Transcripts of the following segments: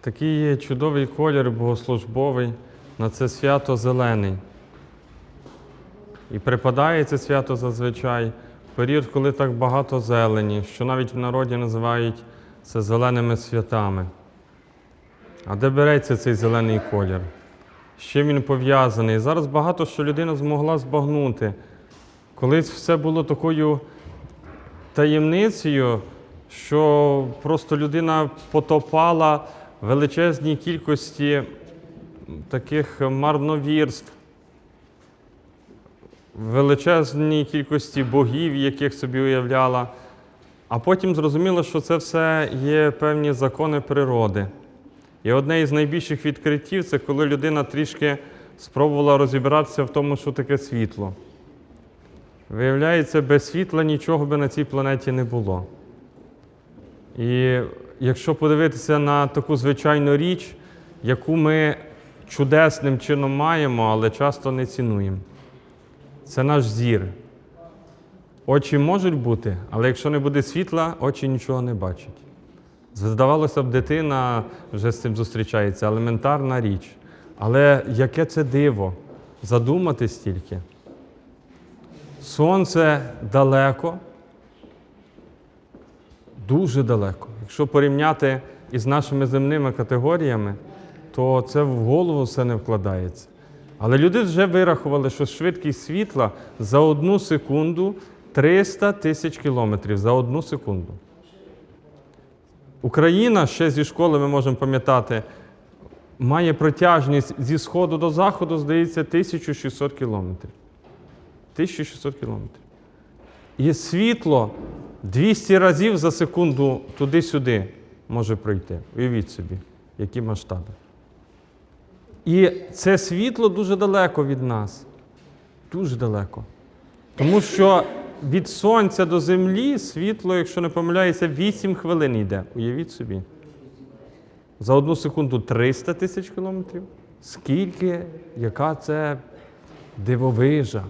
Такий є чудовий колір богослужбовий на це свято зелений. І припадає це свято зазвичай в період, коли так багато зелені, що навіть в народі називають це зеленими святами. А де береться цей зелений колір? З чим він пов'язаний? Зараз багато що людина змогла збагнути. Колись все було такою таємницею, що просто людина потопала величезній кількості таких марновірств, величезній кількості богів, яких собі уявляла. А потім зрозуміло, що це все є певні закони природи. І одне із найбільших відкриттів це коли людина трішки спробувала розібратися в тому, що таке світло. Виявляється, без світла нічого би на цій планеті не було. І якщо подивитися на таку звичайну річ, яку ми чудесним чином маємо, але часто не цінуємо, це наш зір. Очі можуть бути, але якщо не буде світла, очі нічого не бачать. Здавалося б, дитина вже з цим зустрічається, елементарна річ. Але яке це диво задуматись тільки. Сонце далеко, дуже далеко. Якщо порівняти із нашими земними категоріями, то це в голову все не вкладається. Але люди вже вирахували, що швидкість світла за одну секунду 300 тисяч кілометрів за одну секунду. Україна ще зі школи ми можемо пам'ятати, має протяжність зі сходу до заходу, здається, 1600 кілометрів. 1600 кілометрів. І світло 200 разів за секунду туди-сюди може пройти. Уявіть собі, які масштаби. І це світло дуже далеко від нас. Дуже далеко. Тому що від сонця до землі світло, якщо не помиляюся, 8 хвилин йде. Уявіть собі. За одну секунду 300 тисяч кілометрів. Скільки, яка це дивовижа.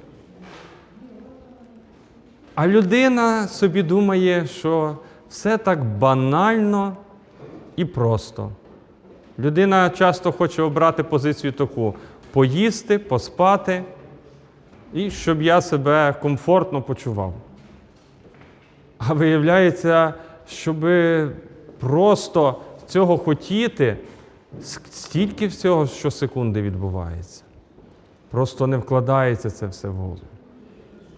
А людина собі думає, що все так банально і просто. Людина часто хоче обрати позицію таку: поїсти, поспати, і щоб я себе комфортно почував. А виявляється, щоб просто цього хотіти, стільки всього щосекунди відбувається. Просто не вкладається це все в голову.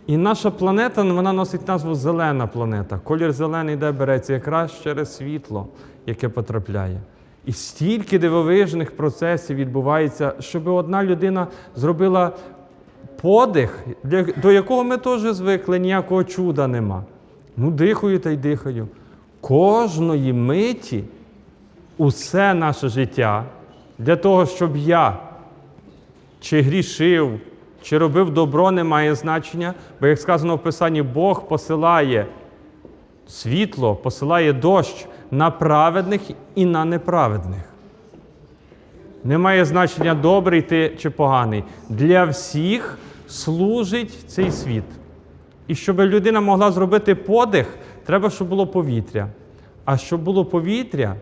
І наша планета вона носить назву зелена планета. Колір зелений де береться якраз через світло, яке потрапляє. І стільки дивовижних процесів відбувається, щоб одна людина зробила подих, до якого ми теж звикли, ніякого чуда нема. Ну, дихаю та й дихаю. Кожної миті усе наше життя для того, щоб я чи грішив, чи робив добро, не має значення, бо, як сказано в Писанні, Бог посилає світло, посилає дощ на праведних і на неправедних. Немає значення, добрий ти чи поганий. Для всіх служить цей світ. І щоб людина могла зробити подих, треба, щоб було повітря. А щоб було повітря,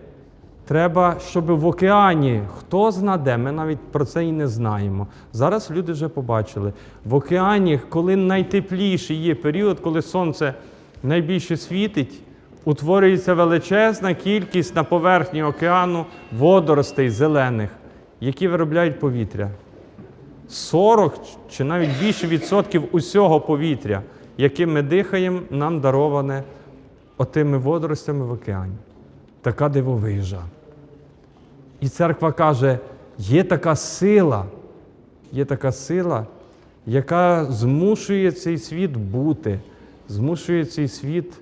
треба, щоб в океані хто зна де, ми навіть про це і не знаємо. Зараз люди вже побачили. В океані, коли найтепліший є період, коли сонце найбільше світить, утворюється величезна кількість на поверхні океану водоростей зелених, які виробляють повітря. 40 чи навіть більше відсотків усього повітря, яким ми дихаємо, нам дароване отими водоростями в океані. Така дивовижа. І церква каже, є така сила, є така сила, яка змушує цей світ бути, змушує цей світ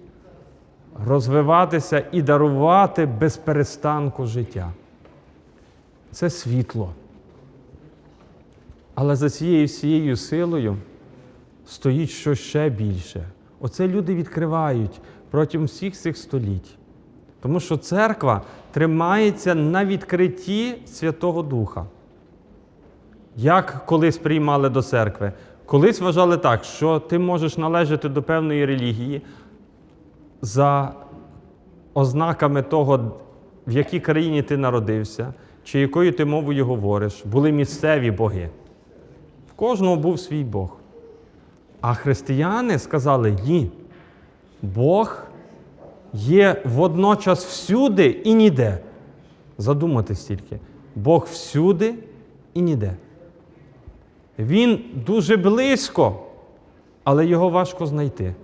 розвиватися і дарувати без перестанку життя. Це світло. Але за цією всією силою стоїть щось ще більше. Оце люди відкривають протягом всіх цих століть. Тому що церква тримається на відкритті Святого Духа. Як колись приймали до церкви? Колись вважали так, що ти можеш належати до певної релігії за ознаками того, в якій країні ти народився, чи якою ти мовою говориш, були місцеві боги. В кожного був свій Бог. А християни сказали ні. Бог є водночас всюди і ніде. Задуматись тільки. Бог всюди і ніде. Він дуже близько, але його важко знайти.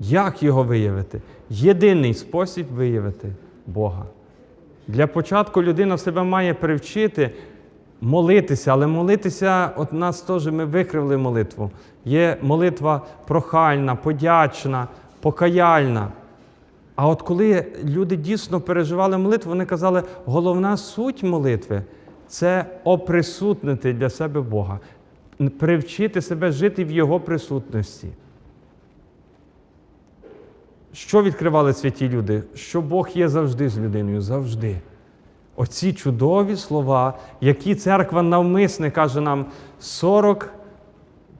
Як його виявити? Єдиний спосіб виявити Бога. Для початку людина себе має привчити молитися, але молитися, от нас теж ми викривли молитву. Є молитва прохальна, подячна, покаяльна. А от коли люди дійсно переживали молитву, вони казали, головна суть молитви це оприсутнити для себе Бога, привчити себе жити в Його присутності. Що відкривали святі люди? Що Бог є завжди з людиною, завжди. Оці чудові слова, які церква навмисне каже нам 40,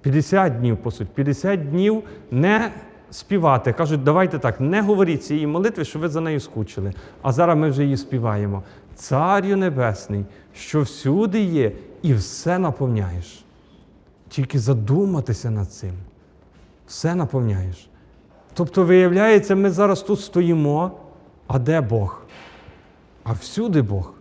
50 днів, по суті, 50 днів не співати. Кажуть, давайте так, не говоріть цієї молитви, що ви за нею скучили. А зараз ми вже її співаємо. Царю Небесний, що всюди є і все наповняєш. Тільки задуматися над цим. Все наповняєш. Тобто, виявляється, ми зараз тут стоїмо, а де Бог? А всюди Бог.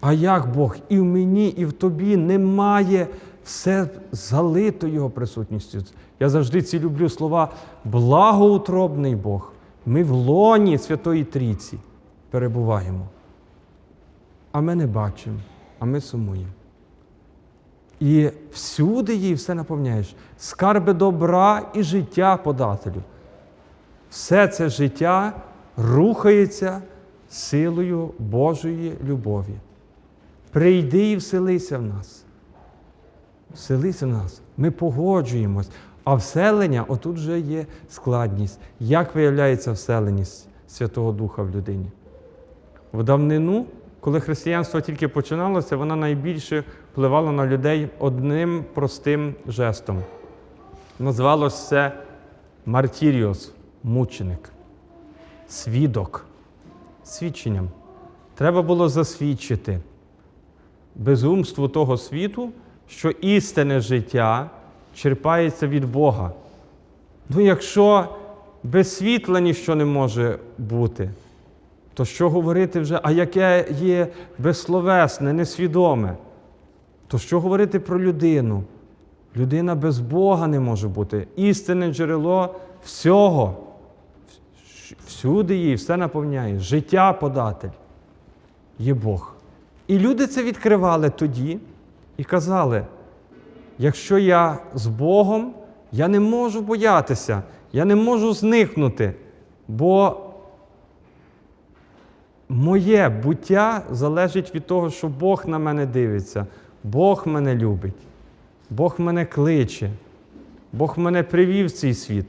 А як Бог? І в мені, і в тобі немає все залито Його присутністю. Я завжди ці люблю слова благоутробний Бог. Ми в лоні Святої Трійці перебуваємо. А ми не бачимо, а ми сумуємо. І всюди їй все наповняєш. Скарби добра і життя подателю. Все це життя рухається силою Божої любові. Прийди і вселися в нас. Вселися в нас. Ми погоджуємось. А вселення, отут вже є складність. Як виявляється вселеність Святого Духа в людині? В давнину, коли християнство тільки починалося, вона найбільше впливала на людей одним простим жестом. Називалось це мартіріос, мученик, свідок, свідченням. Треба було засвідчити безумству того світу, що істинне життя черпається від Бога. Ну, якщо без світла ніщо не може бути, то що говорити вже, а яке є безсловесне, несвідоме? То що говорити про людину? Людина без Бога не може бути. Істинне джерело всього. Всюди її все наповняє. Життя податель є Бог. І люди це відкривали тоді і казали: якщо я з Богом, я не можу боятися, я не можу зникнути, бо моє буття залежить від того, що Бог на мене дивиться, Бог мене любить, Бог мене кличе, Бог мене привів в цей світ.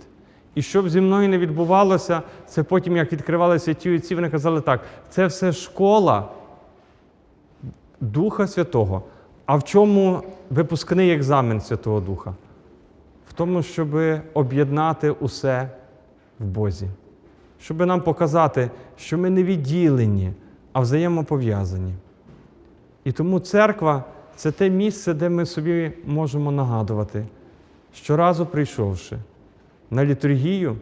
І що б зі мною не відбувалося, це потім, як відкривалися ті отці, вони казали так: це все школа Духа Святого. А в чому випускний екзамен Святого Духа? В тому, щоб об'єднати усе в Бозі, щоб нам показати, що ми не відділені, а взаємопов'язані. І тому церква це те місце, де ми собі можемо нагадувати, щоразу прийшовши на літургію,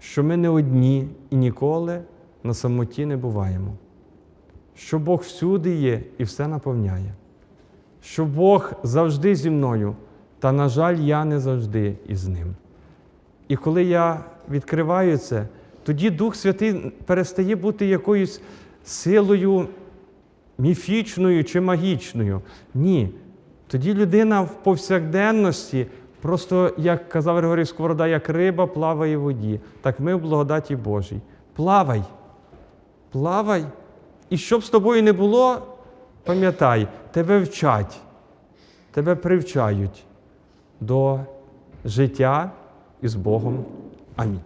що ми не одні і ніколи на самоті не буваємо, що Бог всюди є і все наповняє, що Бог завжди зі мною, та, на жаль, я не завжди із ним. І коли я відкриваю це, тоді Дух Святий перестає бути якоюсь силою міфічною чи магічною. Ні. Тоді людина в повсякденності, просто, як казав Григорій Сковорода, як риба плаває в воді, так ми в благодаті Божій. Плавай, плавай. І щоб з тобою не було, пам'ятай, тебе вчать, тебе привчають до життя із Богом. Амінь.